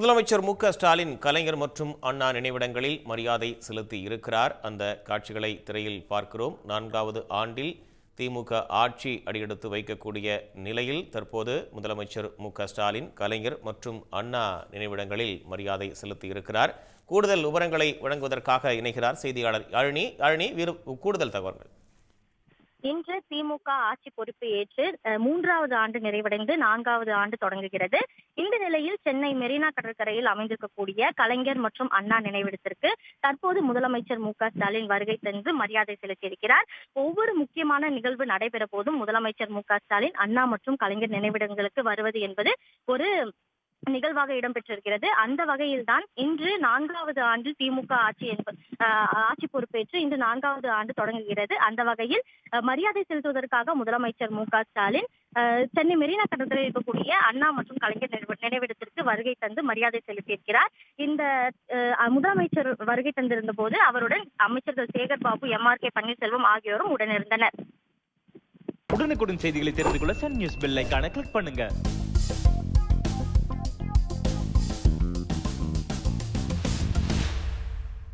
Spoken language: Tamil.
முதலமைச்சர் மு ஸ்டாலின் கலைஞர் மற்றும் அண்ணா நினைவிடங்களில் மரியாதை செலுத்தி இருக்கிறார். அந்த காட்சிகளை திரையில் பார்க்கிறோம். நான்காவது ஆண்டில் திமுக ஆட்சி அடியெடுத்து வைக்கக்கூடிய நிலையில் தற்போது முதலமைச்சர் மு ஸ்டாலின் கலைஞர் மற்றும் அண்ணா நினைவிடங்களில் மரியாதை செலுத்தி இருக்கிறார். கூடுதல் விவரங்களை வழங்குவதற்காக இணைகிறார் செய்தியாளர் யாழினி. யாழினி வீரு கூடுதல் தகவல்கள். இன்று திமுக ஆட்சி பொறுப்பு ஏற்று மூன்றாவது ஆண்டு நிறைவடைந்து நான்காவது ஆண்டு தொடங்குகிறது. இந்த நிலையில் சென்னை மெரினா கடற்கரையில் அமைந்திருக்கக்கூடிய கலைஞர் மற்றும் அண்ணா நினைவிடத்திற்கு தற்போது முதலமைச்சர் மு க ஸ்டாலின் வருகை தந்து மரியாதை செலுத்தியிருக்கிறார். ஒவ்வொரு முக்கியமான நிகழ்வு நடைபெற போதும் முதலமைச்சர் மு க ஸ்டாலின் அண்ணா மற்றும் கலைஞர் நினைவிடங்களுக்கு வருவது என்பது ஒரு நிகழ்வாக இடம்பெற்றிருக்கிறது. அந்த வகையில் தான் இன்று நான்காவது ஆண்டில் திமுக ஆட்சி என்ப- ஆட்சி பொறுப்பேற்று இன்று நான்காவது ஆண்டு தொடங்குகிறது. அந்த வகையில் மரியாதை செலுத்துவதற்காக முதலமைச்சர் மு க ஸ்டாலின் சென்னை மெரினா கடற்கரையில் இருக்கக்கூடிய அண்ணா மற்றும் கலைஞர் நினைவிடத்திற்கு வருகை தந்து மரியாதை செலுத்தியிருக்கிறார். இந்த முதலமைச்சர் வருகை தந்திருந்த போது அவருடன் அமைச்சர்கள் Sekar Babu M. R. K. Panneerselvam ஆகியோரும் உடனிருந்தனர். உடனுக்குடன் செய்திகளை தெரிந்து கொள்ள சன் நியூஸ் பெல் ஐக்கான கிளிக் பண்ணுங்க.